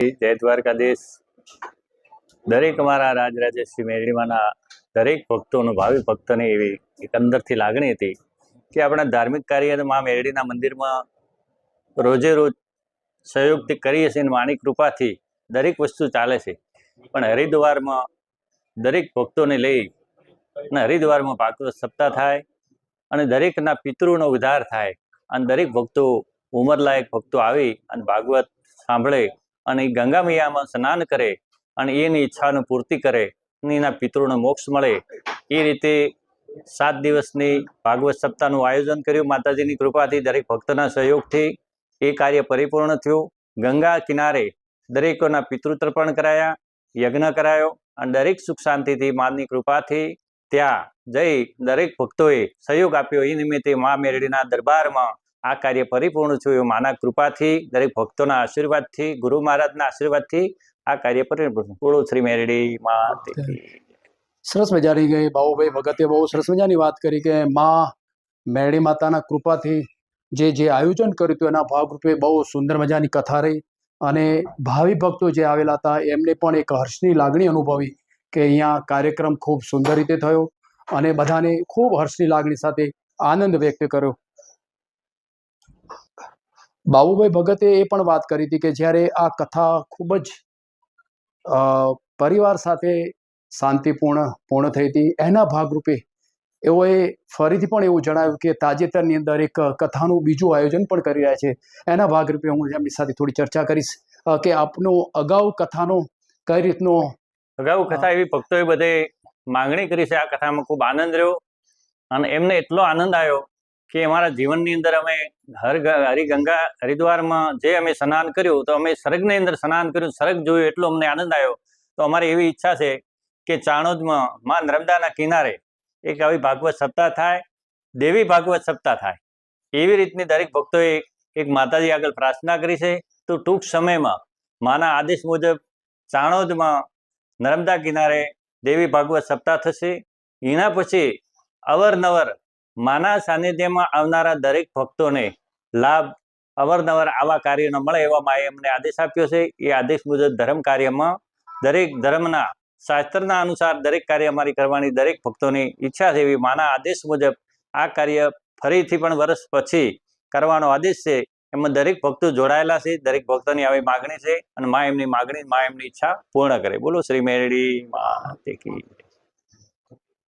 જય દ્વારકાધીશ. દરેક અમારા રાજરાજેશ્રી શ્રી મેરડીમાંના દરેક ભક્તોનું, ભાવિ ભક્તોની એવી એકંદરથી લાગણી હતી કે આપણા ધાર્મિક કાર્ય મા મેરડીના મંદિરમાં રોજે રોજ સહયોગથી કરીએ છીએ અને માની કૃપાથી દરેક વસ્તુ ચાલે છે. પણ હરિદ્વારમાં દરેક ભક્તોને લઈ અને હરિદ્વારમાં ભાગવત સપ્તાહ થાય અને દરેકના પિતૃનો ઉદ્ધાર થાય. અને દરેક ભક્તો ઉંમરલાયક ભક્તો આવી અને ભાગવત સાંભળે અને એ ગંગા મૈયામાં સ્નાન કરે અને એની ઈચ્છાનું પૂર્તિ કરે અને એના પિતૃને મોક્ષ મળે. એ રીતે સાત દિવસની ભાગવત સપ્તાહનું આયોજન કર્યું. માતાજીની કૃપાથી દરેક ભક્તના સહયોગથી એ કાર્ય પરિપૂર્ણ થયું. ગંગા કિનારે દરેકોના પિતૃતર્પણ કરાયા, યજ્ઞ કરાયો અને દરેક સુખ શાંતિથી માની કૃપાથી ત્યાં જઈ દરેક ભક્તોએ સહયોગ આપ્યો. એ નિમિત્તે મા મેરડીના દરબારમાં આ કાર્ય પરિપૂર્ણ થયું માના કૃપાથી દરેક ભક્તોના આશીર્વાદથી ગુરુ મહારાજના આશીર્વાદથી આ કાર્ય પરિપૂર્ણ બોલો શ્રી મેરડી કી. સરસ મજાની ગઈ. બાહુભાઈ ભગતે બહુ સરસ મજાની વાત કરી કે માં મેરડી માતાના કૃપાથી જે જે આયોજન કર્યું હતું એના ભાગરૂપે બહુ સુંદર મજાની કથા રહી અને ભાવિ ભક્તો જે આવેલા હતા એમને પણ એક હર્ષની લાગણી અનુભવી કે અહીંયા કાર્યક્રમ ખૂબ સુંદર રીતે થયો અને બધાને ખૂબ હર્ષની લાગણી સાથે આનંદ વ્યક્ત કર્યો. બાબુભાઈ ભગતે એ પણ વાત કરી હતી કે જ્યારે આ કથા ખૂબ જ પરિવાર સાથે શાંતિપૂર્ણ પૂર્ણ થઈ હતી એના ભાગરૂપે એઓએ ફરીથી પણ એવું જણાવ્યું કે તાજેતરની અંદર એક કથાનું બીજું આયોજન પણ કરી રહ્યા છે. એના ભાગરૂપે હું એમની સાથે થોડી ચર્ચા કરીશ કે આપનો અગાઉ કથાનો કઈ રીતનો અગાઉ કથા એવી ભક્તોએ બધે માંગણી કરી છે આ કથામાં ખૂબ આનંદ રહ્યો અને એમને એટલો આનંદ આવ્યો કે અમારા જીવનની અંદર અમે હર હરિગંગા હરિદ્વારમાં જે અમે સ્નાન કર્યું, તો અમે સરગની અંદર સ્નાન કર્યું સરગ જોયું, એટલો અમને આનંદ આવ્યો. તો અમારી એવી ઈચ્છા છે કે ચાણોદમાં માં નર્મદાના કિનારે એક આવી ભાગવત સપ્તાહ થાય, દેવી ભાગવત સપ્તાહ થાય. એવી રીતની દરેક ભક્તોએ એક માતાજી આગળ પ્રાર્થના કરી છે. તો ટૂંક સમયમાં માના આદેશ મુજબ ચાણોદમાં નર્મદા કિનારે દેવી ભાગવત સપ્તાહ થશે. એના પછી અવરનવર માના સાનિધ્યમાં આવનારા દરેક ભક્તોને લાભ અવારનવાર આવા કાર્યનો મળે એવા માએ અમને આદેશ આપ્યો છે. એ આદેશ મુજબ ધર્મ કાર્યમાં દરેક ધર્મના શાસ્ત્રના અનુસાર દરેક કાર્ય અમારી કરવાની દરેક ભક્તોની ઈચ્છા છે એવી માના આદેશ મુજબ આ કાર્ય ફરીથી પણ વર્ષ પછી કરવાનો આદેશ છે. એમાં દરેક ભક્તો જોડાયેલા છે. દરેક ભક્તોની આવી માગણી છે અને મા એમની માગણી, મા એમની ઈચ્છા પૂર્ણ કરે. બોલો શ્રી મેરડી મા.